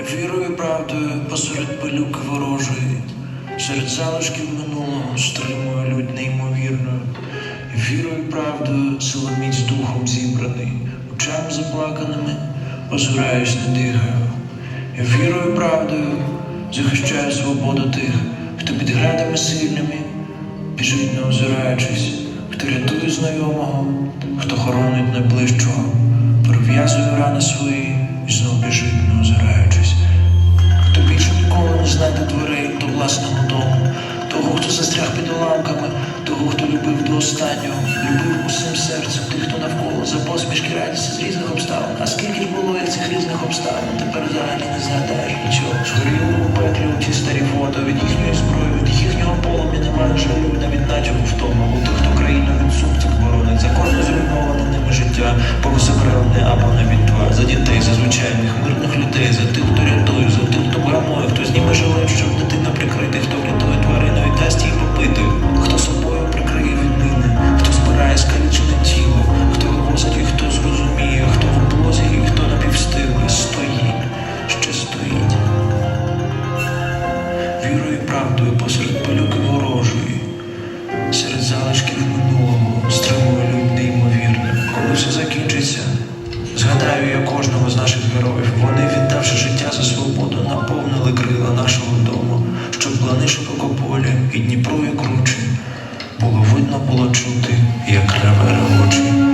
Вірою правдою посеред пилюки ворожої, серед залишків минулого стримую лють неймовірною. Вірою правдою силоміць духом зібраний, очами заплаканими озираюсь, не дихаю. Вірою правдою захищаю свободу тих, хто під градами сильними біжить, не озираючись, хто рятує знайомого, хто хоронить найближчого, перев'язує рани свої і знов біжить, не озираючись. Знайде дверей до власного дому, того, хто застряг під уламками, того, хто любив до останнього, любив усім серцем тих, хто навколо за посмішки радість з різних обставин. А скільки ж було як цих різних обставин, тепер взагалі не згадаєш нічого. Згоріли у пеклі у ті старі фото від їхньої зброї, від їхнього полум'я немає залишків минулого стримує людь неймовірне. Коли все закінчиться, згадаю я кожного з наших героїв. Вони, віддавши життя за свободу, наповнили крила нашого дому, щоб плани широкополі і Дніпро і кручі було видно, було чути, як реве ревочі.